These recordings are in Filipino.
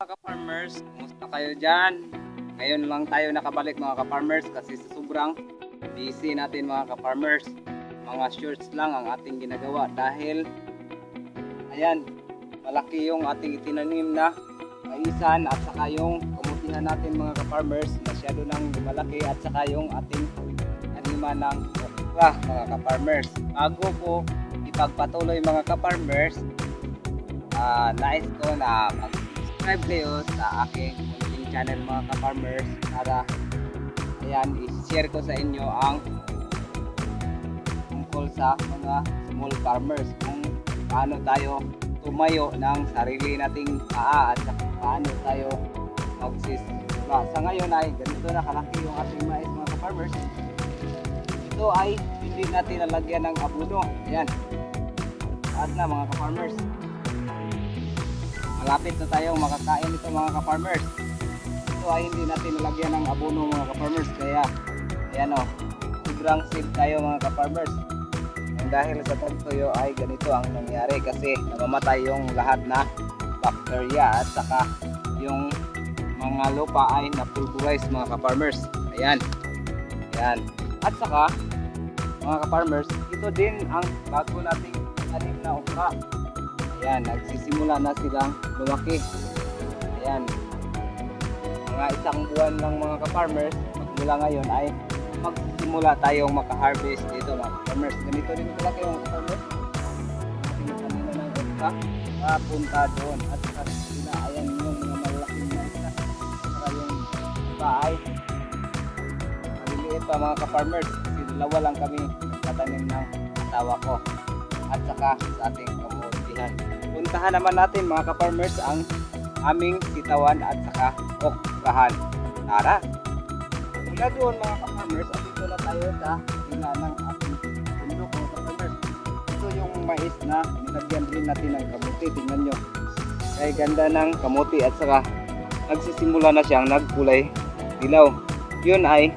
Mga ka-farmers, kumusta kayo dyan? Ngayon lang tayo nakabalik mga ka-farmers kasi sa sobrang busy natin mga ka-farmers. Mga shorts lang ang ating ginagawa dahil ayan, malaki yung ating itinanim na maisan at saka yung kamutihan natin mga ka-farmers masyado nang malaki at saka yung ating animan ng okra mga ka-farmers. Bago ko ipagpatuloy mga ka-farmers, ah nais ko na mag-subscribe kayo sa aking munting channel mga ka-farmers para ayan, i-share ko sa inyo ang tungkol sa mga small farmers kung paano tayo tumayo ng sarili nating paa at paano tayo magsisimula. Sa ngayon ay ganito na kalaki yung ating mais mga ka-farmers. Ito ay hindi natin nalagyan ng abono. Ayan. At na mga ka-farmers. Malapit na tayong makakain ito mga ka-farmers. Ito ay hindi natin nalagyan ng abono mga ka-farmers. Kaya, ayan o, sobrang safe tayo mga ka-farmers. Dahil sa tagtuyo ay ganito ang nangyari kasi namamatay yung lahat na bacteria at saka yung mga lupa ay napulverize mga ka-farmers. Ayan. Ayan. At saka, mga ka-farmers, ito din ang bago nating tanim na okra. Ayan, nagsisimula na silang lumaki. Ayan. Mga isang buwan lang mga ka-farmers, magmula ngayon ay magsimula tayong maka-harvest dito mga ka-farmers. Ganito din kalaki mga ka-farmers. Ating kanina ng okra, papunta doon. At sila, ayan yung mga malalaking mga Saka yung iba ay maliliit pa mga ka-farmers. Dalawa lang kami nagtatanim ng asawa ko. At saka sa ating. Puntahan naman natin mga ka-farmers ang aming sitawan at saka okrahan. Tara! Mula doon mga ka-farmers, at dito na tayo sa sila ng ating bundok mga ka-farmers. Ito yung mais na nilagyan rin natin ng kamuti. Tingnan nyo. Kaya ganda ng kamuti at saka nagsisimula na siyang nagkulay dilaw. Yun ay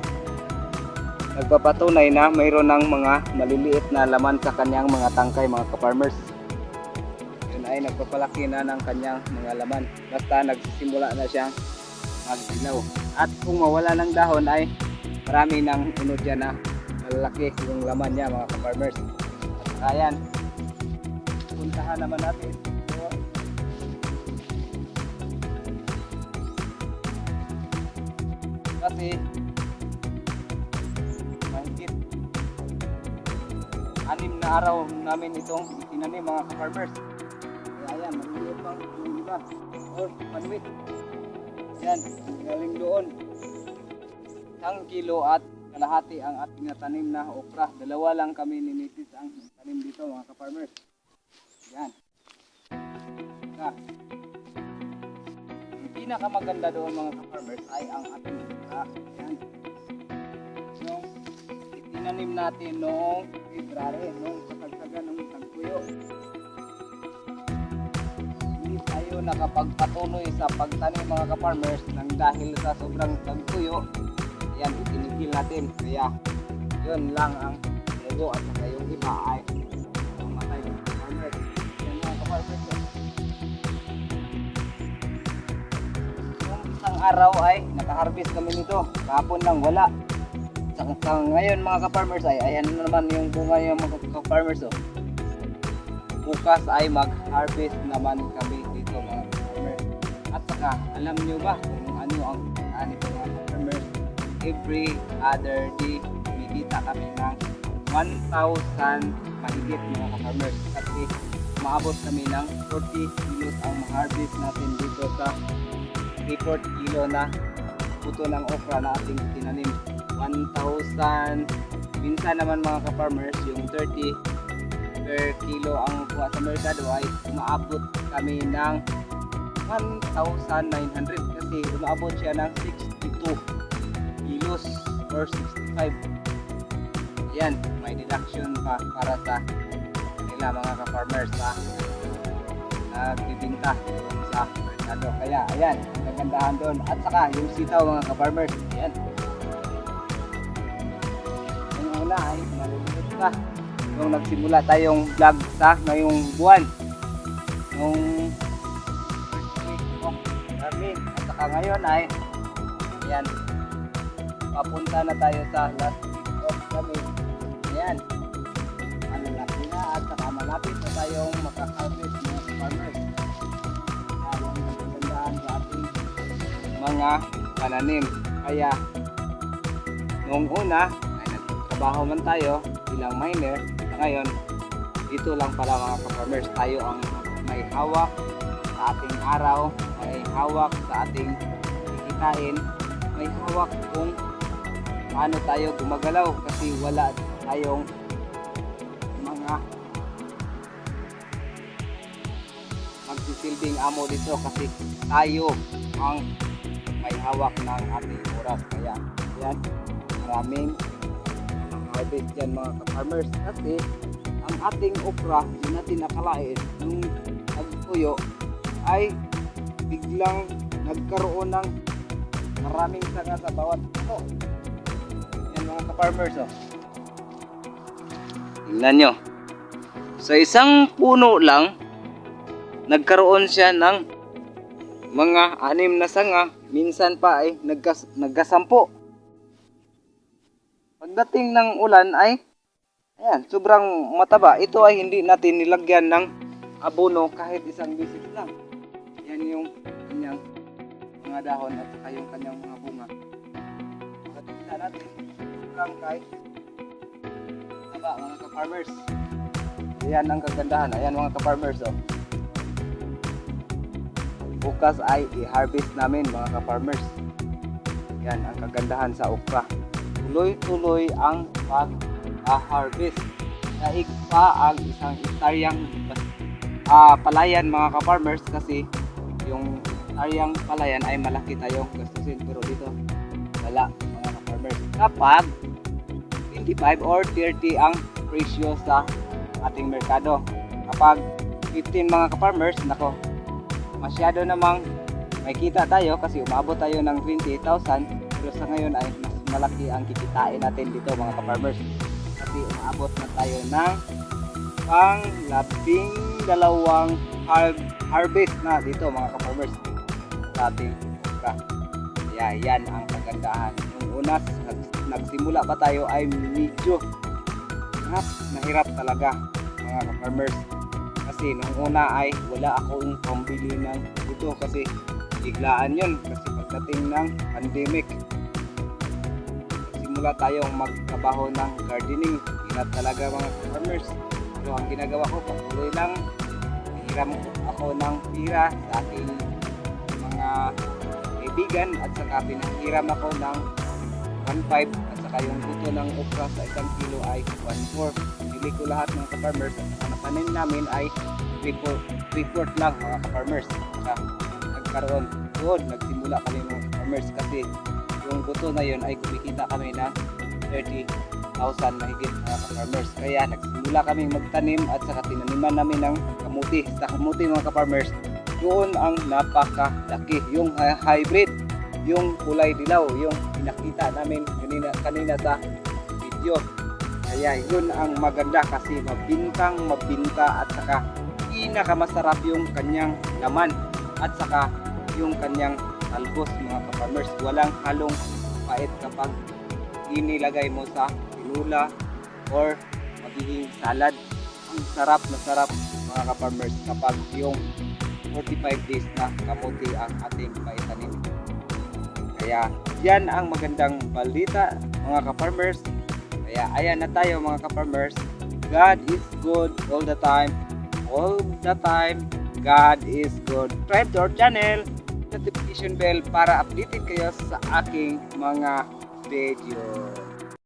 nagpapatunay na mayroon ng mga maliliit na laman sa kanyang mga tangkay mga ka-farmers. Ay nagpapalaki na ng kanyang mga laman. Basta nagsisimula na siyang magdilaw. At kung mawala ng dahon ay marami ng uno dyan na malalaki yung laman niya mga ka-farmers. At ayan, puntahan naman natin. So, kasi mahigit anim na araw namin itong itinanim mga ka-farmers. Iba. Or manuit. Ayan, galing doon. Isang kilo at kalahati ang ating natanim na okra. Dalawa lang kami ninitis ang tanim dito mga ka-farmers. Ayan. Na, ang pinakamaganda doon mga ka-farmers ay ang ating okra. Ayan. Yung itinanim natin noong February, noong kasagsagan ng tagpuyo. Nakapagpatuloy sa pagtanim mga ka-farmers nang dahil sa sobrang tagpuyo. Ayan, itinigil natin. Kaya, yun lang ang mugo at saka yung iba ay mamatay mga ka-farmers. Yan mga ka-farmers. isang araw ay nakaharvest kami nito. Kahapon lang wala. Sa, sa ngayon mga ka-farmers ay ayan na naman yung bunga yung mga ka-farmers oh. Bukas ay mag-harvest naman kami. At saka alam nyo ba kung ano ang ani po mga ka-farmers? Every other day kumikita kami ng 1,000 mahigit mga ka-farmers. Kasi maabot kami ng 40 kilos ang ma-harvest natin dito sa 3 kilo na puto ng okra na ating tinanim. 1,000 minsan naman mga ka-farmers yung 30 per kilo ang kuha sa merkado ay umaabot kami ng 1,900 kasi umaabot siya ng 62 kilos or 65 yan may deduction pa para sa kanila mga ka-farmers sa nagbibinta sa merkado. Kaya ayan nagandahan doon. At saka yung sitaw mga ka-farmers ayan. Yung una ay malulunod pa. Nung nagsimula tayong vlog sa ngayong buwan. Nung Sa ngayon ay, ayan, papunta na tayo sa last week of kami. Ayan, malalaki na at saka malapit na tayong makaharvest mga farmers. Ayan, ang magandaan sa ating mga pananim. Kaya, noong una, ay nagtrabaho man tayo bilang miner. Ngayon, dito lang pala mga ka-farmers, tayo ang may hawak sa ating araw, hawak sa ating kikitain, may hawak kung paano tayo gumagalaw kasi wala tayong mga magsisilbing amo dito kasi tayo ang may hawak ng ating oras. Kaya yan, maraming harvest dyan mga ka-farmers kasi ang ating okra, hindi natin nakalain nung nagpuyo ay biglang nagkaroon ng maraming sanga sa bawat puno. Yan mga ka-farmers oh. Tingnan nyo. Sa isang puno lang, nagkaroon siya ng mga anim na sanga, minsan pa ay nagkas, nagkasampo. Pagdating ng ulan ay, ayan, sobrang mataba. Ito ay hindi natin nilagyan ng abono kahit isang bisis lang. Yan yung kanyang mga dahon at saka yung kanyang mga bunga. Pagdating natin, sobrang kahit taba mga ka-farmers. Ayan ang kagandahan. Ayan mga ka-farmers oh. Bukas ay i-harvest namin mga ka-farmers. Yan ang kagandahan sa okra. Tuloy-tuloy ang pag-harvest. Daig pa ang isang hektaryang ah, palayan mga ka-farmers kasi yung hektaryang palayan ay malaki tayong gastusin pero dito wala mga ka-farmers. Kapag 25 or 30 ang presyo sa ating merkado. Kapag 15 mga ka-farmers, nako, masyado namang may kita tayo kasi umabot tayo ng 20,000 pero sa ngayon ay mas malaki ang kikitain natin dito mga ka-farmers kasi umabot na tayo ng pang labing dalawang har- harvest na dito mga ka-farmers sa ating okra. Kaya yan ang kagandahan. Nung una, nag- nagsimula pa tayo ay medyo hirap na hirap talaga mga ka-farmers kasi nung una ay wala akong pambili ng ito kasi biglaan yun kasi pagdating ng pandemic simula tayong magtrabaho ng gardening hirap talaga mga farmers pero ang ginagawa ko patuloy lang hiram ako ng pira sa aking mga kaibigan at saka pinahiram ako ng 1.5 at saka yung buto ng okra sa isang kilo ay 1.4 bili ko lahat mga ka-farmers at saka natanim namin ay 3-4 lang mga ka-farmers. Saka nagkaroon doon nagsimula kami mga ka-farmers kasi yung buto na yun ay kumikita kami ng 30,000 mahigit mga ka-farmers. Kaya nagsimula kami magtanim at saka tinaniman namin ng kamuti. Sa kamuti mga ka-farmers doon ang napakalaki. Yung hy- hybrid yung kulay dilaw yung pinakita namin kanina, kanina sa video. Kaya yun ang maganda kasi mabintang mabinta at saka pinakamasarap yung kanyang laman at saka yung kanyang talbos mga ka-farmers. Walang halong pait kapag inilagay mo sa tinula or magiging salad. Ang sarap na sarap mga ka-farmers kapag yung 45 days na kamuti ang ating maitanim kaya yan ang magandang balita mga ka-farmers. Kaya ayan na tayo mga ka-farmers. God is good all the time. All the time, God is good. Subscribe to our channel, notification bell para updated kayo sa aking mga video.